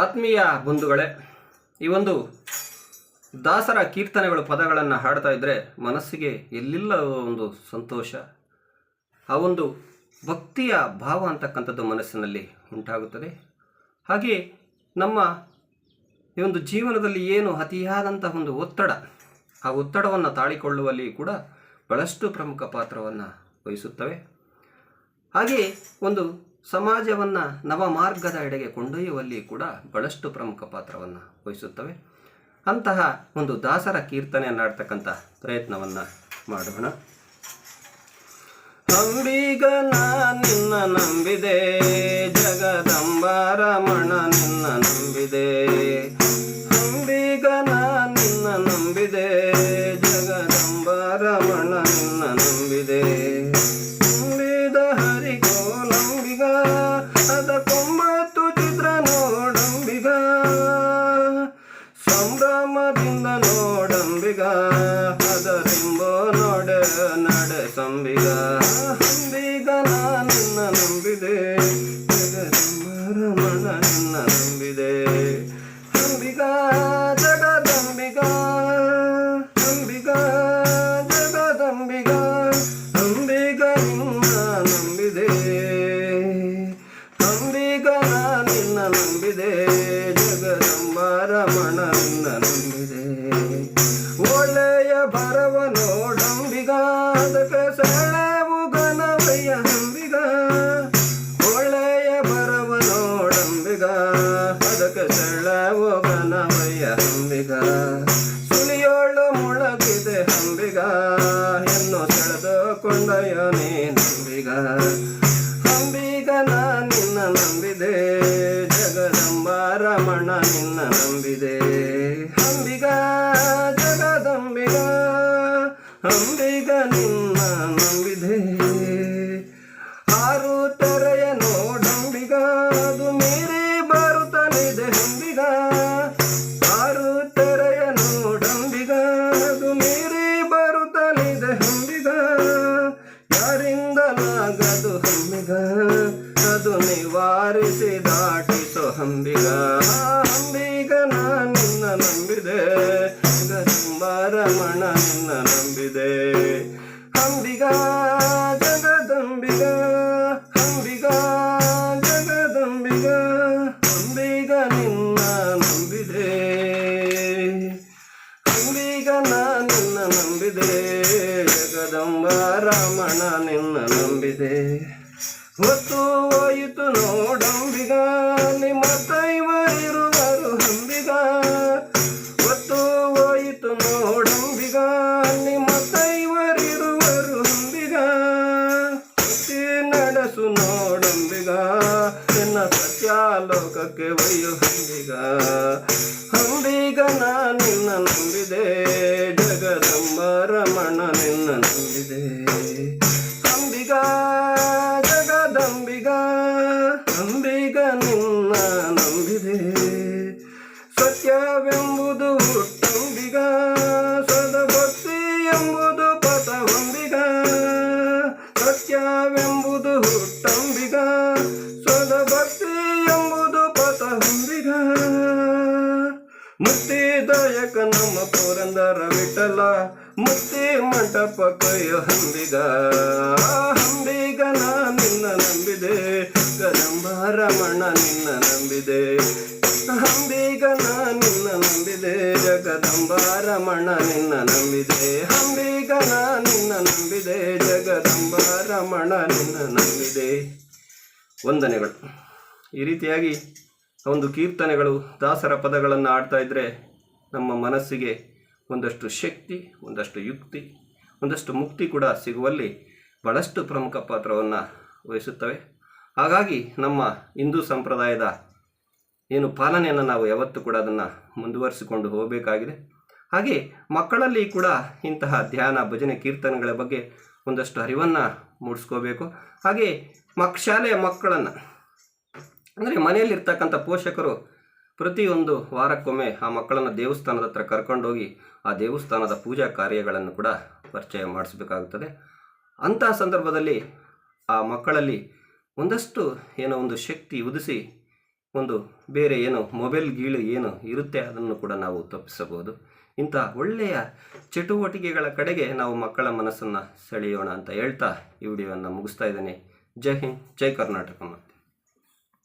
ಆತ್ಮೀಯ ಬಂಧುಗಳೇ, ಈ ಒಂದು ದಾಸರ ಕೀರ್ತನೆಗಳು ಪದಗಳನ್ನು ಹಾಡ್ತಾ ಇದ್ದರೆ ಮನಸ್ಸಿಗೆ ಎಲ್ಲಿಲ್ಲ ಒಂದು ಸಂತೋಷ, ಆ ಒಂದು ಭಕ್ತಿಯ ಭಾವ ಅಂತಕ್ಕಂಥದ್ದು ಮನಸ್ಸಿನಲ್ಲಿ ಉಂಟಾಗುತ್ತದೆ. ಹಾಗೆ ನಮ್ಮ ಈ ಒಂದು ಜೀವನದಲ್ಲಿ ಏನು ಅತಿಯಾದಂತಹ ಒಂದು ಒತ್ತಡ, ಆ ಒತ್ತಡವನ್ನು ತಾಳಿಕೊಳ್ಳುವಲ್ಲಿ ಕೂಡ ಬಹಳಷ್ಟು ಪ್ರಮುಖ ಪಾತ್ರವನ್ನು ವಹಿಸುತ್ತವೆ. ಹಾಗೆ ಒಂದು ಸಮಾಜವನ್ನು ನವ ಮಾರ್ಗದ ಎಡೆಗೆ ಕೊಂಡೊಯ್ಯುವಲ್ಲಿ ಕೂಡ ಬಹಳಷ್ಟು ಪ್ರಮುಖ ಪಾತ್ರವನ್ನು ವಹಿಸುತ್ತವೆ. ಅಂತಹ ಒಂದು ದಾಸರ ಕೀರ್ತನೆಯನ್ನಾಡ್ತಕ್ಕಂಥ ಪ್ರಯತ್ನವನ್ನು ಮಾಡೋಣ. ಅಂಬಿಗ ನಿನ್ನ ನಂಬಿದೆ ಜಗದಂಬಾರಮಣ ನಿನ್ನ ನಂಬಿದೆ. ಅಂಬಿಗ ನಿನ್ನ ನಂಬಿದೆ ಜಗದಂಬಾರಮಣ ನಿನ್ನ ನಂಬಿದ. ನಡೆ ಸಂಬಿಗ ಅಂಬಿಗ ನಿನ್ನ ನಂಬಿದೆ ಜಗದಂಬರಮಣ ನಿನ್ನ ನಂಬಿದೆ ಅಂಬಿಗ ಜಗದಂಬಿಗ ಅಂಬಿಗ ಜಗದಂಬಿಗ ಅಂಬಿಗ ನಿನ್ನ ನಂಬಿದೆ ಅಂಬಿಗ ನಿನ್ನ ನಂಬಿದೆ ಜಗದಂಬರಮಣ ನಿನ್ನ ನಂಬಿದೆ ಅದಕ್ಕೆ ಸೆಳೆವು ಘನವಯ್ಯ ಹಂಬಿಗ ಒಳ್ಳೆಯ ಬರವ ನೋಡಂಬಿಗ ಅದಕ್ಕೆ ಸೆಳೆವು ಘನವಯ್ಯ ಹಂಬಿಗ ಸುಳಿಯೋಳು ಮುಳಗಿದೆ ಹಂಬಿಗ ಎನ್ನು ಸೆಳೆದುಕೊಂಡಯ್ಯ ನೀ ನಂಬಿಗ ಅಂಬಿಗ ನಿನ್ನ ನಂಬಿದೆ ಜಗದಂಬಾರಮಣ ನಿನ್ನ ನಂಬಿದೆ ಹಂಬಿಗ ಅಂಬಿಗ ನಿನ್ನ ನಂಬಿದೆ. ಆರು ತೆರೆಯ ನೋಡಂಬಿಗ, ಅದು ಮೀರಿ ಬರುತ್ತಲಿದೆ ಅಂಬಿಗ ಆರು ತೆರೆಯ ನೋಡಂಬಿಗ, ಅದು ಮೀರಿ ಬರುತ್ತಲಿದೆ ಅಂಬಿಗ ಯಾರಿಂದಲಾಗದು ಹಂಬಿಗ, ಅದು ನಿವಾರಿಸಿ ದಾಟಿಸೋ ಹಂಬಿಗ. ಹಂಬಿಗ ನಿನ್ನ ನಂಬಿದೆ. ಗಂಬಾರಮಣ ನಂಬಿದೆ. ಅಂಬಿಗ ಜಗದಂಬಿಗ ಅಂಬಿಗ ಜಗದಂಬಿಗ, ಅಂಬಿಗ ನಿನ್ನ ನಂಬಿದೆ. ಅಂಬಿಗ ನಿನ್ನ ನಂಬಿದೆ, ಜಗದಂಬ ರಾಮಣ ನಿನ್ನ ನಂಬಿದೆ. ಹೊತ್ತು ಹೋಯಿತು ನೋಡಂಬಿಗ, ನಿಮ್ಮ ಇರುವರು que vaya a llegar. ಪಥವಂಬಿಗ ದಾಯಕ ನಮ್ಮ ಪುರಂದರ ವಿಠಲ. ಮತ್ತೆ ಮಂಟಪ ಕೈಯ ಹಂಬಿಗ ಹಂಬಿಗ ನಿನ್ನ ನಂಬಿದೆ. ಕದಂಬ ರಮಣ ನಿನ್ನ ನಂಬಿದೆ. ಹಂಬಿಗ ನಿನ್ನ ನಂಬಿದೆ. ಜಗದಂಬ ರಮಣ ನಿನ್ನ ನಂಬಿದೆ. ಹಂಬಿಗ ನಿನ್ನ ನಂಬಿದೆ. ಜಗದಂಬ ರಮಣ ನಿನ್ನ ನಂಬಿದೆ. ವಂದನೆಗಳು. ಈ ರೀತಿಯಾಗಿ ಒಂದು ಕೀರ್ತನೆಗಳು ದಾಸರ ಪದಗಳನ್ನು ಆಡ್ತಾ ಇದ್ದರೆ ನಮ್ಮ ಮನಸ್ಸಿಗೆ ಒಂದಷ್ಟು ಶಕ್ತಿ, ಒಂದಷ್ಟು ಯುಕ್ತಿ, ಒಂದಷ್ಟು ಮುಕ್ತಿ ಕೂಡ ಸಿಗುವಲ್ಲಿ ಬಹಳಷ್ಟು ಪ್ರಮುಖ ಪಾತ್ರವನ್ನು ವಹಿಸುತ್ತವೆ. ಹಾಗಾಗಿ ನಮ್ಮ ಹಿಂದೂ ಸಂಪ್ರದಾಯದ ಏನು ಪಾಲನೆಯನ್ನು ನಾವು ಯಾವತ್ತೂ ಕೂಡ ಅದನ್ನು ಮುಂದುವರಿಸಿಕೊಂಡು ಹೋಗಬೇಕಾಗಿದೆ. ಹಾಗೆ ಮಕ್ಕಳಲ್ಲಿ ಕೂಡ ಇಂತಹ ಧ್ಯಾನ, ಭಜನೆ, ಕೀರ್ತನೆಗಳ ಬಗ್ಗೆ ಒಂದಷ್ಟು ಅರಿವನ್ನು ಮೂಡಿಸ್ಕೋಬೇಕು. ಹಾಗೆ ಮಕ್, ಶಾಲೆಯ ಮಕ್ಕಳನ್ನು ಅಂದರೆ ಮನೆಯಲ್ಲಿರ್ತಕ್ಕಂಥ ಪೋಷಕರು ಪ್ರತಿಯೊಂದು ವಾರಕ್ಕೊಮ್ಮೆ ಆ ಮಕ್ಕಳನ್ನು ದೇವಸ್ಥಾನದ ಹತ್ರ ಕರ್ಕೊಂಡೋಗಿ ಆ ದೇವಸ್ಥಾನದ ಪೂಜಾ ಕಾರ್ಯಗಳನ್ನು ಕೂಡ ಪರಿಚಯ ಮಾಡಿಸಬೇಕಾಗುತ್ತದೆ. ಅಂತಹ ಸಂದರ್ಭದಲ್ಲಿ ಆ ಮಕ್ಕಳಲ್ಲಿ ಒಂದಷ್ಟು ಏನೋ ಒಂದು ಶಕ್ತಿ ಉದಿಸಿ ಒಂದು ಬೇರೆ ಏನು ಮೊಬೈಲ್ ಗೀಳು ಏನು ಇರುತ್ತೆ ಅದನ್ನು ಕೂಡ ನಾವು ತಪ್ಪಿಸಬಹುದು. ಇಂಥ ಒಳ್ಳೆಯ ಚಟುವಟಿಕೆಗಳ ಕಡೆಗೆ ನಾವು ಮಕ್ಕಳ ಮನಸ್ಸನ್ನು ಸೆಳೆಯೋಣ ಅಂತ ಹೇಳ್ತಾ ಈ ವಿಡಿಯೋವನ್ನು ಮುಗಿಸ್ತಾ ಇದ್ದೇನೆ. ಜೈ ಹಿಂದ್, ಜೈ ಕರ್ನಾಟಕ